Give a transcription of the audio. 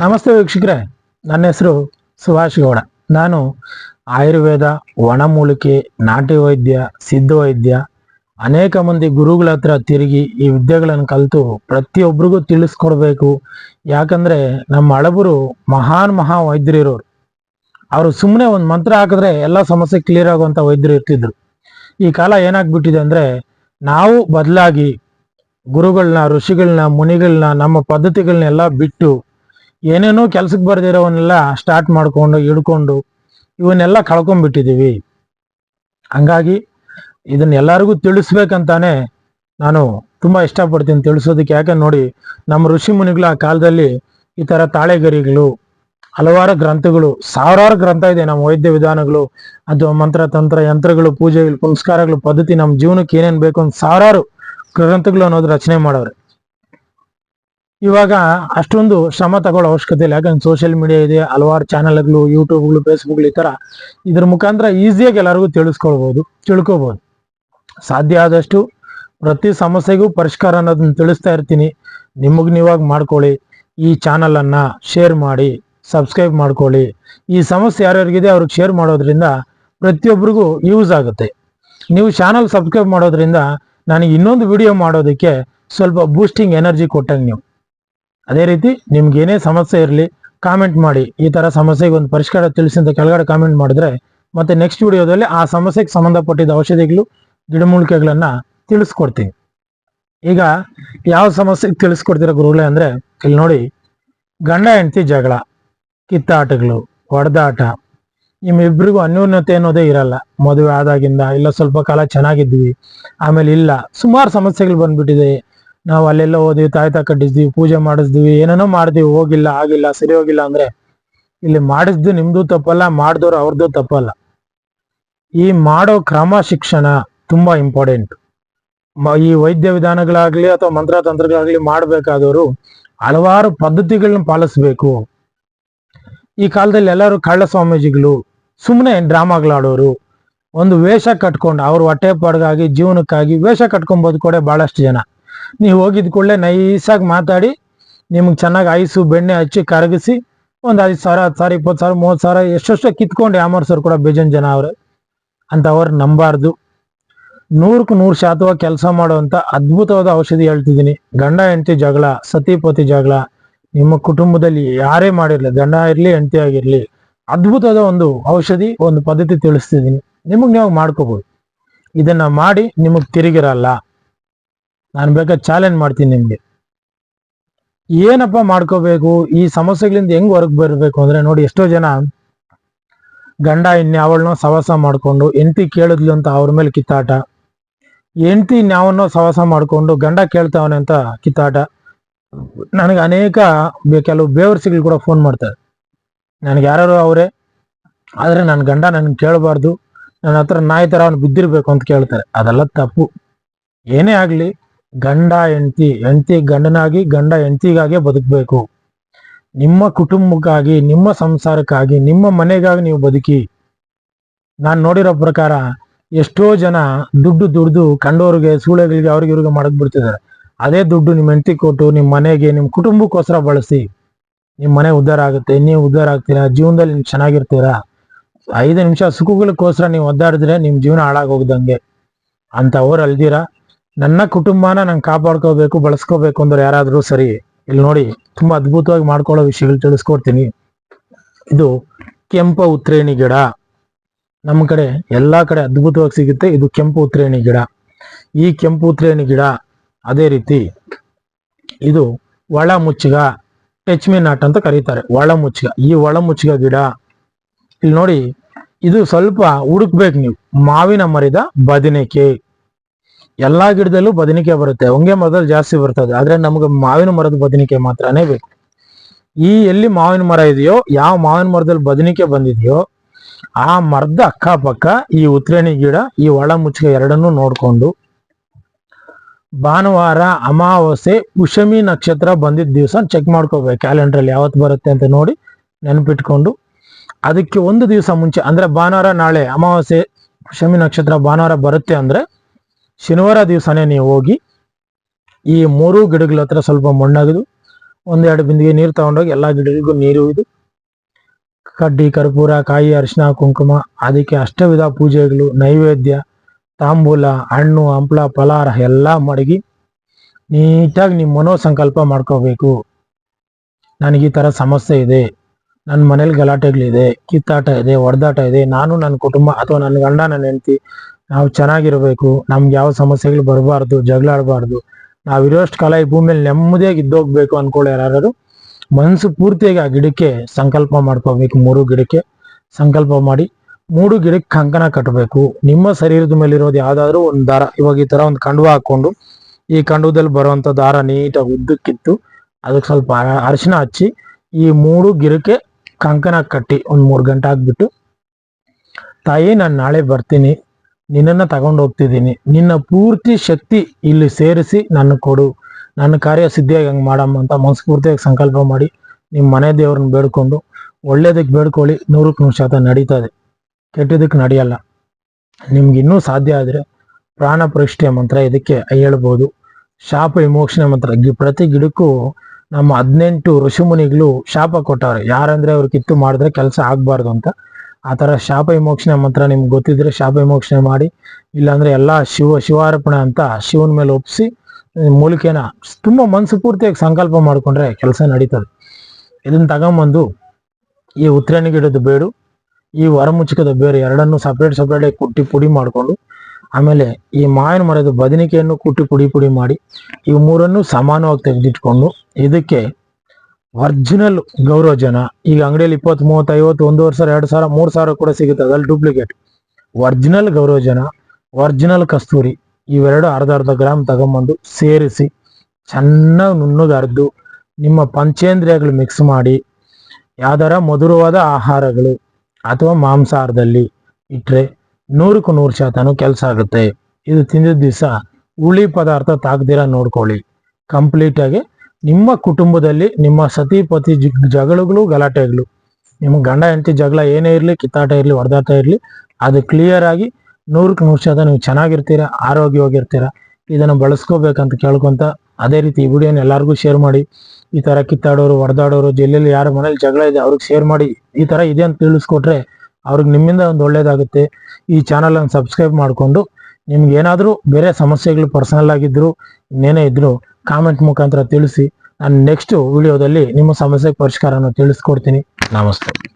ನಮಸ್ತೆ ವೀಕ್ಷಕರೇ. ನನ್ನ ಹೆಸರು ಸುಭಾಷ್ ಗೌಡ. ನಾನು ಆಯುರ್ವೇದ, ಒಣಮೂಲಿಕೆ ನಾಟಿ ವೈದ್ಯ ಸಿದ್ಧ ವೈದ್ಯ ಅನೇಕ ಮಂದಿ ಗುರುಗಳ ಹತ್ರ ತಿರುಗಿ ಈ ವಿದ್ಯೆಗಳನ್ನು ಕಲಿತು ಪ್ರತಿಯೊಬ್ಬರಿಗೂ ತಿಳಿಸ್ಕೊಡ್ಬೇಕು. ಯಾಕಂದ್ರೆ ನಮ್ಮ ಹಳಬರು ಮಹಾನ್ ಮಹಾ ವೈದ್ಯರು ಇರೋರು ಅವರು ಸುಮ್ಮನೆ ಒಂದು ಮಂತ್ರ ಹಾಕಿದ್ರೆ ಎಲ್ಲ ಸಮಸ್ಯೆ ಕ್ಲಿಯರ್ ಆಗುವಂಥ ವೈದ್ಯರು ಇರ್ತಿದ್ರು. ಈ ಕಾಲ ಏನಾಗ್ಬಿಟ್ಟಿದೆ ಅಂದ್ರೆ ನಾವು ಬದಲಾಗಿ ಗುರುಗಳನ್ನ, ಋಷಿಗಳನ್ನ, ಮುನಿಗಳನ್ನ, ನಮ್ಮ ಪದ್ಧತಿಗಳನ್ನೆಲ್ಲ ಬಿಟ್ಟು ಏನೇನೋ ಕೆಲ್ಸಕ್ಕೆ ಬರ್ದಿರೋವನ್ನೆಲ್ಲ ಸ್ಟಾರ್ಟ್ ಮಾಡ್ಕೊಂಡು, ಹಿಡ್ಕೊಂಡು ಇವನ್ನೆಲ್ಲ ಕಳ್ಕೊಂಡ್ಬಿಟ್ಟಿದ್ದೀವಿ ಹಂಗಾಗಿ ಇದನ್ನ ಎಲ್ಲರಿಗೂ ತಿಳಿಸ್ಬೇಕಂತಾನೆ ನಾನು ತುಂಬ ಇಷ್ಟಪಡ್ತೀನಿ ತಿಳಿಸೋದಕ್ಕೆ. ಯಾಕೆ ನೋಡಿ, ನಮ್ಮ ಋಷಿ ಮುನಿಗಳ ಕಾಲದಲ್ಲಿ ಈ ಥರ ತಾಳೆಗರಿಗಳು, ಹಲವಾರು ಗ್ರಂಥಗಳು, ಸಾವಿರಾರು ಗ್ರಂಥ ಇದೆ ನಮ್ಮ ವೈದ್ಯ ವಿಧಾನಗಳು, ಅದು ಮಂತ್ರ, ತಂತ್ರ, ಯಂತ್ರಗಳು, ಪೂಜೆಗಳು, ಪುನಸ್ಕಾರಗಳು, ಪದ್ಧತಿ, ನಮ್ಮ ಜೀವನಕ್ಕೆ ಏನೇನು ಬೇಕು ಅಂತ ಸಾವಿರಾರು ಗ್ರಂಥಗಳು ಅನ್ನೋದು ರಚನೆ ಮಾಡೋರು. ಇವಾಗ ಅಷ್ಟೊಂದು ಶ್ರಮ ತಗೊಳ್ಳೋ ಅವಶ್ಯಕತೆ ಇಲ್ಲ. ಯಾಕಂದ್ರೆ ಸೋಷಿಯಲ್ ಮೀಡಿಯಾ ಇದೆ, ಹಲವಾರು ಚಾನಲ್ಗಳು ಯೂಟ್ಯೂಬ್ಗಳು ಫೇಸ್ಬುಕ್ಗಳು ಈ ತರ ಇದ್ರ ಮುಖಾಂತರ ಈಸಿಯಾಗಿ ಎಲ್ಲರಿಗೂ ತಿಳಿಸ್ಕೊಳ್ಬಹುದು ತಿಳ್ಕೊಬಹುದು ಸಾಧ್ಯ ಆದಷ್ಟು ಪ್ರತಿ ಸಮಸ್ಯೆಗೂ ಪರಿಷ್ಕಾರ ಅನ್ನೋದನ್ನ ತಿಳಿಸ್ತಾ ಇರ್ತೀನಿ. ನಿಮಗ್ ನೀವಾಗ ಮಾಡ್ಕೊಳ್ಳಿ, ಈ ಚಾನಲ್ ಅನ್ನ ಶೇರ್ ಮಾಡಿ ಸಬ್ಸ್ಕ್ರೈಬ್ ಮಾಡ್ಕೊಳ್ಳಿ. ಈ ಸಮಸ್ಯೆ ಯಾರ್ಯಾರಿಗಿದೆ ಅವ್ರಿಗೆ ಶೇರ್ ಮಾಡೋದ್ರಿಂದ ಪ್ರತಿಯೊಬ್ಬರಿಗೂ ಯೂಸ್ ಆಗುತ್ತೆ. ನೀವು ಚಾನಲ್ ಸಬ್ಸ್ಕ್ರೈಬ್ ಮಾಡೋದ್ರಿಂದ ನನಗೆ ಇನ್ನೊಂದು ವಿಡಿಯೋ ಮಾಡೋದಕ್ಕೆ ಸ್ವಲ್ಪ ಬೂಸ್ಟಿಂಗ್ ಎನರ್ಜಿ ಕೊಟ್ಟಂಗೆ ನೀವು. ಅದೇ ರೀತಿ ನಿಮ್ಗೆ ಏನೇ ಸಮಸ್ಯೆ ಇರಲಿ ಕಾಮೆಂಟ್ ಮಾಡಿ. ಈ ತರ ಸಮಸ್ಯೆಗೆ ಒಂದು ಪರಿಷ್ಕಾರ ತಿಳಿಸಿ ಅಂತ ಕೆಳಗಡೆ ಕಾಮೆಂಟ್ ಮಾಡಿದ್ರೆ, ಮತ್ತೆ ನೆಕ್ಸ್ಟ್ ವಿಡಿಯೋದಲ್ಲಿ ಆ ಸಮಸ್ಯೆಗೆ ಸಂಬಂಧಪಟ್ಟಿದ್ದ ಔಷಧಿಗಳು, ಗಿಡಮೂಲಿಕೆಗಳನ್ನ ತಿಳಿಸ್ಕೊಡ್ತೀನಿ. ಈಗ ಯಾವ ಸಮಸ್ಯೆಗೆ ತಿಳಿಸ್ಕೊಡ್ತೀರ ಗುರುಗಳೇ ಅಂದ್ರೆ, ಇಲ್ಲಿ ನೋಡಿ, ಗಂಡ, ಹೆಂಡತಿ ಜಗಳ, ಕಿತ್ತಾಟಗಳು, ಹೊಡೆದಾಟ. ನಿಮ್ಮಿಬ್ಬರಿಗೂ ಅನ್ಯೂನ್ಯತೆ ಅನ್ನೋದೇ ಇರಲ್ಲ. ಮದುವೆ ಆದಾಗಿಂದ, ಇಲ್ಲ ಸ್ವಲ್ಪ ಕಾಲ ಚೆನ್ನಾಗಿದ್ವಿ, ಆಮೇಲೆ ಇಲ್ಲ, ಸುಮಾರು ಸಮಸ್ಯೆಗಳು ಬಂದ್ಬಿಟ್ಟಿದೆ. ನಾವು ಅಲ್ಲೆಲ್ಲ ಹೋದ್ವಿ ತಾಯ್ತ ಕಟ್ಟಿಸಿದ್ವಿ ಪೂಜೆ ಮಾಡಿಸ್ದಿವಿ ಏನೇನೋ ಮಾಡ್ತೀವಿ ಹೋಗಿಲ್ಲ, ಆಗಿಲ್ಲ, ಸರಿ ಹೋಗಿಲ್ಲ ಅಂದ್ರೆ ಇಲ್ಲಿ ಮಾಡಿಸ್ದು ನಿಮ್ದು ತಪ್ಪಲ್ಲ, ಮಾಡಿದವ್ರು ಅವ್ರದ್ದು ತಪ್ಪಲ್ಲ. ಈ ಮಾಡೋ ಕ್ರಮ ಶಿಕ್ಷಣ ತುಂಬಾ ಇಂಪಾರ್ಟೆಂಟ್ ಈ ವೈದ್ಯ ವಿಧಾನಗಳಾಗ್ಲಿ ಅಥವಾ ಮಂತ್ರ ತಂತ್ರಗಳಾಗ್ಲಿ ಮಾಡ್ಬೇಕಾದವರು ಹಲವಾರು ಪದ್ಧತಿಗಳನ್ನ ಪಾಲಿಸ್ಬೇಕು. ಈ ಕಾಲದಲ್ಲಿ ಎಲ್ಲರೂ ಕಳ್ಳ ಸ್ವಾಮೀಜಿಗಳು ಸುಮ್ಮನೆ ಡ್ರಾಮಾಗಳಾಡೋರು, ಒಂದು ವೇಷ ಕಟ್ಕೊಂಡು ಅವ್ರ ಹೊಟ್ಟೆ ಪಾಡ್ಗಾಗಿ ಜೀವನಕ್ಕಾಗಿ ವೇಷ ಕಟ್ಕೊಂಬೋದು ಕೂಡ ಬಹಳಷ್ಟು ಜನ. ನೀವು ಹೋಗಿದ ಕೂಡಲೇ ನೈಸಾಗಿ ಮಾತಾಡಿ, ನಿಮಗೆ ಚೆನ್ನಾಗಿ ಐಸು, ಬೆಣ್ಣೆ ಹಚ್ಚಿ ಕರಗಿಸಿ, ಒಂದು ಐದು ಸಾವಿರ ಹತ್ತು ಸಾವಿರ, ಇಪ್ಪತ್ತು ಸಾವಿರ ಮೂವತ್ತು ಸಾವಿರ, ಎಷ್ಟೆಷ್ಟೋ ಕಿತ್ಕೊಂಡು ಯಾಮರ್ಸೋರು ಕೂಡ ಬೇಜನ್ ಜನ ಅವ್ರೆ. ಅಂತ ಅವ್ರು ನಂಬಾರ್ದು. ನೂರಕ್ಕೂ ನೂರು ಶಾತವಾಗಿ ಕೆಲಸ ಮಾಡುವಂಥ ಅದ್ಭುತವಾದ ಔಷಧಿ ಹೇಳ್ತಿದ್ದೀನಿ. ಗಂಡ, ಹೆಂಡತಿ ಜಗಳ ಸತಿಪತಿ ಜಗಳ, ನಿಮ್ಮ ಕುಟುಂಬದಲ್ಲಿ ಯಾರೇ ಮಾಡಿರಲಿ, ಗಂಡ ಇರಲಿ, ಹೆಂಡತಿ ಆಗಿರಲಿ, ಅದ್ಭುತವಾದ ಒಂದು ಔಷಧಿ, ಒಂದು ಪದ್ಧತಿ ತಿಳಿಸ್ತಿದ್ದೀನಿ. ನಿಮಗೆ ನೀವು ಮಾಡ್ಕೋಬೋದು. ಇದನ್ನ ಮಾಡಿ ನಿಮಗೆ ತಿರುಗಿರಲ್ಲ. ನಾನು ಬೇಕಾದ್ರೆ ಚಾಲೆಂಜ್ ಮಾಡ್ತೀನಿ ನಿಮ್ಗೆ. ಏನಪ್ಪ ಮಾಡ್ಕೋಬೇಕು? ಈ ಸಮಸ್ಯೆಗಳಿಂದ ಹೆಂಗ್ ಹೊರಗೆ ಬರಬೇಕು ಅಂದ್ರೆ ನೋಡಿ ಎಷ್ಟೋ ಜನ ಗಂಡ ಇನ್ಯಾವಳನ್ನೋ ಸವಾಸ ಮಾಡ್ಕೊಂಡು ಹೆಂಡತಿ ಕೇಳಿದ್ಲು ಅಂತ ಅವ್ರ ಮೇಲೆ ಕಿತ್ತಾಟ. ಹೆಂಡತಿ ಇನ್ಯಾವನ್ನೋ ಸವಾಸ ಮಾಡ್ಕೊಂಡು ಗಂಡ ಕೇಳ್ತಾವನೆ ಅಂತ ಕಿತ್ತಾಟ. ನನಗೆ ಅನೇಕ ಕೆಲವು ಬೇವರ್ಸಿಗಳು ಕೂಡ ಫೋನ್ ಮಾಡ್ತಾರೆ. ನನಗೆ ಯಾರು ಅವರೇ, ಆದ್ರೆ ನನ್ನ ಗಂಡ ನನ್ಗೆ ಕೇಳಬಾರ್ದು, ನನ್ನ ಹತ್ರ ನಾಯಿ ತರ ಅವ್ನು ಬಿದ್ದಿರಬೇಕು ಅಂತ ಕೇಳ್ತಾರೆ. ಅದೆಲ್ಲ ತಪ್ಪು. ಏನೇ ಆಗ್ಲಿ ಗಂಡ ಹೆಂಡತಿ ಹೆಂಡತಿ ಗಂಡನಾಗಿ ಗಂಡ ಹೆಂಡತಿಗಾಗಿ ಬದುಕಬೇಕು. ನಿಮ್ಮ ಕುಟುಂಬಕ್ಕಾಗಿ, ನಿಮ್ಮ ಸಂಸಾರಕ್ಕಾಗಿ, ನಿಮ್ಮ ಮನೆಗಾಗಿ ನೀವು ಬದುಕಿ. ನಾನು ನೋಡಿರೋ ಪ್ರಕಾರ ಎಷ್ಟೋ ಜನ ದುಡ್ಡು ದುಡ್ದು ಕಂಡೋರಿಗೆ, ಸೂಳೆಗಳಿಗೆ, ಅವ್ರಿಗೆ ಇವ್ರಿಗೆ ಮಾಡಕ್ ಬಿಡ್ತಿದ್ದಾರೆ. ಅದೇ ದುಡ್ಡು ನಿಮ್ಮ ಹೆಂಡತಿ ಕೊಟ್ಟು ನಿಮ್ಮ ಮನೆಗೆ ನಿಮ್ಮ ಕುಟುಂಬಕ್ಕೋಸ್ಕರ ಬಳಸಿ. ನಿಮ್ಮ ಮನೆ ಉದ್ಧಾರ ಆಗುತ್ತೆ ನೀವು ಉದ್ಧಾರ ಆಗ್ತೀರಾ ಜೀವನದಲ್ಲಿ ನೀವು ಚೆನ್ನಾಗಿರ್ತೀರಾ? ಐದು ನಿಮಿಷ ಸುಖಗಳಿಗೋಸ್ಕರ ನೀವು ಒದ್ದಾಡಿದ್ರೆ ನಿಮ್ಮ ಜೀವನ ಹಾಳಾಗೋಗ್ದಂಗೆ. ಅಂತ ಅವ್ರು ಅಲ್ದಿರ? ನನ್ನ ಕುಟುಂಬನ ನಂಗೆ ಕಾಪಾಡ್ಕೋಬೇಕು, ಬಳಸ್ಕೋಬೇಕು ಅಂದ್ರೆ ಯಾರಾದ್ರೂ ಸರಿ, ಇಲ್ಲಿ ನೋಡಿ, ತುಂಬಾ ಅದ್ಭುತವಾಗಿ ಮಾಡ್ಕೊಳ್ಳೋ ವಿಷಯಗಳು ತಿಳಿಸ್ಕೊಡ್ತೀನಿ. ಇದು ಕೆಂಪ ಉತ್ರೇಣಿ ಗಿಡ. ನಮ್ಮ ಕಡೆ ಎಲ್ಲಾ ಕಡೆ ಅದ್ಭುತವಾಗಿ ಸಿಗುತ್ತೆ, ಇದು ಕೆಂಪು ಉತ್ರೇಣಿ ಗಿಡ. ಈ ಕೆಂಪು ಉತ್ರೇಣಿ ಗಿಡ, ಅದೇ ರೀತಿ, ಇದು ಒಳ ಮುಚ್ಚಿಗ ಟೆಚ್ಮಿ ನಾಟ್ ಅಂತ ಕರೀತಾರೆ ಒಳ ಮುಚ್ಚಿಗ ಈ ಒಳ ಮುಚ್ಚಿಗ ಗಿಡ, ಇಲ್ಲಿ ನೋಡಿ, ಇದು ಸ್ವಲ್ಪ ಹುಡುಕ್ಬೇಕು ನೀವು. ಮಾವಿನ ಮರಿದ ಬದನೆಕೆ. ಎಲ್ಲಾ ಗಿಡದಲ್ಲೂ ಬದನಿಕೆ ಬರುತ್ತೆ. ಹೊಂಗೆ ಮರದಲ್ಲಿ ಜಾಸ್ತಿ ಬರ್ತದೆ. ಆದ್ರೆ ನಮ್ಗೆ ಮಾವಿನ ಮರದ ಬದನಿಕೆ ಮಾತ್ರನೇ ಬೇಕು. ಈ ಎಲ್ಲಿ ಮಾವಿನ ಮರ ಇದೆಯೋ, ಯಾವ ಮಾವಿನ ಮರದಲ್ಲಿ ಬದನಿಕೆ ಬಂದಿದೆಯೋ, ಆ ಮರದ ಅಕ್ಕಪಕ್ಕ ಈ ಉತ್ರೇಣಿ ಗಿಡ, ಈ ಒಳ ಮುಚ್ಚಿಗೆ ಎರಡನ್ನೂ ನೋಡ್ಕೊಂಡು ಭಾನುವಾರ ಅಮಾವಾಸ್ಯೆ ಪುಷಮಿ ನಕ್ಷತ್ರ ಬಂದಿದ್ದ ದಿವಸ ಚೆಕ್ ಮಾಡ್ಕೋಬೇಕು. ಕ್ಯಾಲೆಂಡರ್ ಅಲ್ಲಿ ಯಾವತ್ತು ಬರುತ್ತೆ ಅಂತ ನೋಡಿ ನೆನಪಿಟ್ಕೊಂಡು ಅದಕ್ಕೆ ಒಂದು ದಿವಸ ಮುಂಚೆ, ಅಂದ್ರೆ ಭಾನುವಾರ ನಾಳೆ ಅಮಾವಾಸ್ಯೆ ಪುಷಮಿ ನಕ್ಷತ್ರ ಭಾನುವಾರ ಬರುತ್ತೆ ಅಂದ್ರೆ ಶನಿವಾರ ದಿವಸನೇ ನೀವು ಹೋಗಿ ಈ ಮೂರು ಗಿಡಗಳ ಹತ್ರ ಸ್ವಲ್ಪ ಮಣ್ಣಾಗದು ಒಂದೆರಡು ಬಿಂದಿಗೆ ನೀರು ತಗೊಂಡೋಗಿ ಎಲ್ಲ ಗಿಡಗಳಿಗೂ ನೀರು ಇದು ಕಡ್ಡಿ, ಕರ್ಪೂರ, ಕಾಯಿ ಅರಿಶಿನ ಕುಂಕುಮ, ಅದಕ್ಕೆ ಅಷ್ಟವಿಧ ಪೂಜೆಗಳು, ನೈವೇದ್ಯ, ತಾಂಬೂಲ, ಹಣ್ಣು, ಹಂಪ್ಲ ಫಲಾರ ಎಲ್ಲ ಮಡಗಿ ನೀಟಾಗಿ ನಿಮ್ಮ ಮನೋ ಸಂಕಲ್ಪ ಮಾಡ್ಕೋಬೇಕು. ನನಗೆ ಈ ಥರ ಸಮಸ್ಯೆ ಇದೆ. ನನ್ನ ಮನೇಲಿ ಗಲಾಟೆಗಳಿದೆ, ಕಿತ್ತಾಟ ಇದೆ, ಹೊಡೆದಾಟ ಇದೆ. ನಾನು ನನ್ನ ಕುಟುಂಬ ಅಥವಾ ನನ್ನ ಗಂಡ, ನನ್ನ ಹೆಂಡತಿ ನಾವು ಚೆನ್ನಾಗಿರಬೇಕು, ನಮ್ಗೆ ಯಾವ ಸಮಸ್ಯೆಗಳು ಬರಬಾರ್ದು, ಜಗಳಾಡಬಾರ್ದು, ನಾವು ನಾವಿರೋಷ್ಟು ಕಾಲ ಈ ಭೂಮಿಯಲ್ಲಿ ನೆಮ್ಮದಿಯಾಗಿ ಇದ್ದೋಗ್ಬೇಕು ಅನ್ಕೊಳ್ಳೋ ಯಾರು ಮನಸ್ಸು ಪೂರ್ತಿಯಾಗಿ ಆ ಗಿಡಕ್ಕೆ ಸಂಕಲ್ಪ ಮಾಡ್ಕೋಬೇಕು, ಮೂರು ಗಿಡಕ್ಕೆ ಸಂಕಲ್ಪ ಮಾಡಿ, ಮೂರು ಗಿಡಕ್ಕೆ ಕಂಕಣ ಕಟ್ಟಬೇಕು ನಿಮ್ಮ ಶರೀರದ ಮೇಲೆ ಇರೋದು ಯಾವ್ದಾದ್ರು ಒಂದು ದಾರ, ಇವಾಗ ಈ ತರ ಒಂದು ಕಂಡುವ ಹಾಕೊಂಡು ಈ ಕಂಡುವದಲ್ಲಿ ಬರುವಂತ ದಾರ ನೀಟಾಗಿ ಉದ್ದಕ್ಕಿತ್ತು ಅದಕ್ಕೆ ಸ್ವಲ್ಪ ಅರ- ಅರಿಶಿನ ಹಚ್ಚಿ, ಈ ಮೂರು ಗಿಡಕ್ಕೆ ಕಂಕಣ ಕಟ್ಟಿ, ಒಂದು ಮೂರು ಗಂಟೆ ಹಾಕ್ಬಿಟ್ಟು ತಾಯಿ ನಾನು ನಾಳೆ ಬರ್ತೀನಿ. ನಿನ್ನನ್ನು ತಗೊಂಡು ಹೋಗ್ತಿದ್ದೀನಿ. ನಿನ್ನ ಪೂರ್ತಿ ಶಕ್ತಿ ಇಲ್ಲಿ ಸೇರಿಸಿ ನನ್ನ ಕೊಡು. ನನ್ನ ಕಾರ್ಯ ಸಿದ್ಧಿಯಾಗಿ ಹಂಗೆ ಮಾಡಮ್ಮ ಅಂತ ಮನಸ್ಫೂರ್ತಿಯಾಗಿ ಸಂಕಲ್ಪ ಮಾಡಿ ನಿಮ್ಮ ಮನೆ ದೇವ್ರನ್ನ ಬೇಡ್ಕೊಂಡು ಒಳ್ಳೇದಕ್ಕೆ ಬೇಡ್ಕೊಳ್ಳಿ. ನೂರಕ್ಕೆ ನೂರು ಶಾತ ನಡೀತದೆ ಕೆಟ್ಟದಕ್ಕೆ ನಡೆಯಲ್ಲ. ನಿಮ್ಗೆ ಇನ್ನೂ ಸಾಧ್ಯ ಆದರೆ ಪ್ರಾಣ ಪ್ರತಿಷ್ಠೆ ಮಂತ್ರ ಇದಕ್ಕೆ ಹೇಳ್ಬೋದು. ಶಾಪ ವಿಮೋಕ್ಷಣೆ ಮಂತ್ರ. ಪ್ರತಿ ಗಿಡಕ್ಕೂ ನಮ್ಮ ಹದಿನೆಂಟು ಋಷಿಮುನಿಗಳು ಶಾಪ ಕೊಟ್ಟವ್ರೆ. ಯಾರಂದ್ರೆ ಅವ್ರು ಕಿತ್ತು ಮಾಡಿದ್ರೆ ಕೆಲಸ ಆಗ್ಬಾರ್ದು ಅಂತ ಆ ಥರ ಶಾಪ ವಿಮೋಕ್ಷಣೆ ಮಂತ್ರ ನಿಮ್ಗೆ ಗೊತ್ತಿದ್ರೆ ಶಾಪ ವಿಮೋಕ್ಷಣೆ ಮಾಡಿ, ಇಲ್ಲಾಂದ್ರೆ ಎಲ್ಲ ಶಿವ, ಶಿವಾರ್ಪಣೆ ಅಂತ ಶಿವನ ಮೇಲೆ ಒಪ್ಪಿಸಿ ಮೂಲಿಕೆನ ತುಂಬಾ ಮನಸ್ಸು ಪೂರ್ತಿಯಾಗಿ ಸಂಕಲ್ಪ ಮಾಡ್ಕೊಂಡ್ರೆ ಕೆಲಸ ನಡೀತದೆ. ಇದನ್ನ ತಗೊಂಬಂದು ಈ ಉತ್ತರಾಯಣ ಗಿಡದ ಬೇಡು, ಈ ವರಮುಚ್ಚಿಕದ ಬೇರು ಎರಡನ್ನು ಸಪ್ರೇಟ್ ಸಪ್ರೇಟ್ ಕುಟ್ಟಿ ಪುಡಿ ಮಾಡಿಕೊಂಡು, ಆಮೇಲೆ ಈ ಮಾವಿನ ಮರದ ಬದನಿಕೆಯನ್ನು ಕುಟ್ಟಿ ಪುಡಿ ಪುಡಿ ಮಾಡಿ ಈ ಮೂರನ್ನು ಸಮಾನವಾಗಿ ತೆಗೆದಿಟ್ಕೊಂಡು, ಇದಕ್ಕೆ ಒರಿಜಿನಲ್ ಗೌರವಜನ ಈಗ ಅಂಗಡಿಯಲ್ಲಿ ಇಪ್ಪತ್ತು, ಮೂವತ್ತು, ಐವತ್ತು ಒಂದೂವರೆ ಸಾವಿರ ಎರಡು ಸಾವಿರ, ಮೂರು ಸಾವಿರ ಕೂಡ ಸಿಗುತ್ತೆ ಅದ್ರಲ್ಲಿ ಡೂಪ್ಲಿಕೇಟ್ ಒರಿಜಿನಲ್ ಗೌರವಜನ ಒರಿಜಿನಲ್ ಕಸ್ತೂರಿ, ಇವೆರಡು ಅರ್ಧ ಅರ್ಧ ಗ್ರಾಮ್ ತಗೊಂಬಂದು ಸೇರಿಸಿ, ಚೆನ್ನಾಗಿ ನುಣ್ಣಗೆ ಅರ್ದು ನಿಮ್ಮ ಪಂಚೇಂದ್ರಿಯಗಳು ಮಿಕ್ಸ್ ಮಾಡಿ, ಯಾವ್ದಾರ ಮಧುರವಾದ ಆಹಾರಗಳು ಅಥವಾ ಮಾಂಸಾಹಾರದಲ್ಲಿ ಇಟ್ಟರೆ ನೂರಕ್ಕೂ ನೂರು ಶಾತನೂ ಕೆಲಸ ಆಗುತ್ತೆ. ಇದು ತಿಂದಿದ ದಿವಸ ಹುಳಿ ಪದಾರ್ಥ ತಾಗ್ದಿರ ನೋಡ್ಕೊಳ್ಳಿ. ಕಂಪ್ಲೀಟ್ ಆಗಿ ನಿಮ್ಮ ಕುಟುಂಬದಲ್ಲಿ ನಿಮ್ಮ ಸತಿ, ಪತಿ ಜಗಳಗಳು, ಗಲಾಟೆಗಳು. ನಿಮ್ಮ ಗಂಡ, ಹೆಂಡತಿ ಜಗಳ ಏನೇ ಇರಲಿ, ಕಿತ್ತಾಟ ಇರಲಿ, ಹೊಡೆದಾಟ ಇರಲಿ, ಅದು ಕ್ಲಿಯರ್ ಆಗಿ ನೂರಕ್ಕೆ ನೂರು ಶಾತ ನೀವು ಚೆನ್ನಾಗಿರ್ತೀರ, ಆರೋಗ್ಯವಾಗಿರ್ತೀರ, ಇದನ್ನು ಬಳಸ್ಕೋಬೇಕಂತ ಕೇಳ್ಕೊಂತ ಅದೇ ರೀತಿ ಈ ವಿಡಿಯೋನ ಎಲ್ಲರಿಗೂ ಶೇರ್ ಮಾಡಿ. ಈ ತರ ಕಿತ್ತಾಡೋರು, ಹೊಡೆದಾಡೋರು ಜಿಲ್ಲೆಯಲ್ಲಿ ಯಾರ ಮನೇಲಿ ಜಗಳ ಇದೆ, ಅವ್ರಿಗೆ ಶೇರ್ ಮಾಡಿ. ಈ ತರ ಇದೆ ಅಂತ ತಿಳಿಸ್ಕೊಟ್ರೆ ಅವ್ರಿಗೆ ನಿಮ್ಮಿಂದ ಒಂದು ಒಳ್ಳೇದಾಗುತ್ತೆ. ಈ ಚಾನಲನ್ನು ಸಬ್ಸ್ಕ್ರೈಬ್ ಮಾಡಿಕೊಂಡು ನಿಮ್ಗೆ ಏನಾದರೂ ಬೇರೆ ಸಮಸ್ಯೆಗಳು ಪರ್ಸನಲ್ ಆಗಿದ್ರು, ಇನ್ನೇನೇ ಇದ್ರು ಕಾಮೆಂಟ್ ಮುಖಾಂತರ ತಿಳಿಸಿ ನಾನು ನೆಕ್ಸ್ಟ್ ವಿಡಿಯೋದಲ್ಲಿ ನಿಮ್ಮ ಸಮಸ್ಯೆಗೆ ಪರಿಷ್ಕಾರವನ್ನು ತಿಳಿಸ್ಕೊಡ್ತೀನಿ. ನಮಸ್ತೆ.